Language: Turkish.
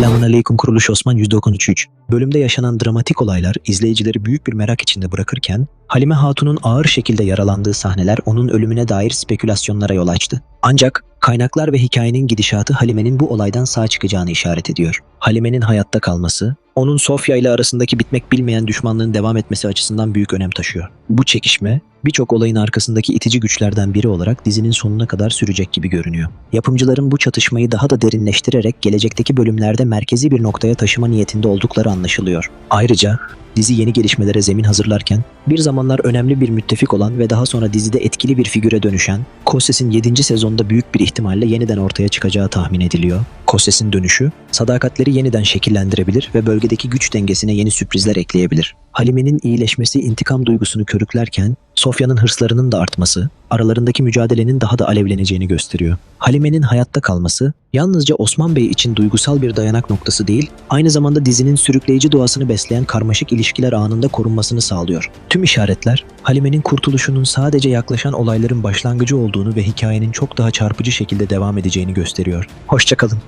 Selamünaleyküm Kuruluş Osman 193. Bölümde yaşanan dramatik olaylar izleyicileri büyük bir merak içinde bırakırken Halime Hatun'un ağır şekilde yaralandığı sahneler onun ölümüne dair spekülasyonlara yol açtı. Ancak kaynaklar ve hikayenin gidişatı Halime'nin bu olaydan sağ çıkacağını işaret ediyor. Halime'nin hayatta kalması, onun Sofya ile arasındaki bitmek bilmeyen düşmanlığın devam etmesi açısından büyük önem taşıyor. Bu çekişme birçok olayın arkasındaki itici güçlerden biri olarak dizinin sonuna kadar sürecek gibi görünüyor. Yapımcıların bu çatışmayı daha da derinleştirerek gelecekteki bölümlerde merkezi bir noktaya taşıma niyetinde oldukları anlaşılıyor. Ayrıca dizi yeni gelişmelere zemin hazırlarken bir zamanlar önemli bir müttefik olan ve daha sonra dizide etkili bir figüre dönüşen Kosses'in 7. sezonda büyük bir ihtimalle yeniden ortaya çıkacağı tahmin ediliyor. Kosses'in dönüşü sadakatleri yeniden şekillendirebilir ve bölgedeki güç dengesine yeni sürprizler ekleyebilir. Halime'nin iyileşmesi intikam duygusunu körüklerken Sofya'nın hırslarının da artması, aralarındaki mücadelenin daha da alevleneceğini gösteriyor. Halime'nin hayatta kalması yalnızca Osman Bey için duygusal bir dayanak noktası değil, aynı zamanda dizinin sürükleyici doğasını besleyen karmaşık ilişkiler anında korunmasını sağlıyor. Tüm işaretler Halime'nin kurtuluşunun sadece yaklaşan olayların başlangıcı olduğunu ve hikayenin çok daha çarpıcı şekilde devam edeceğini gösteriyor. Hoşçakalın.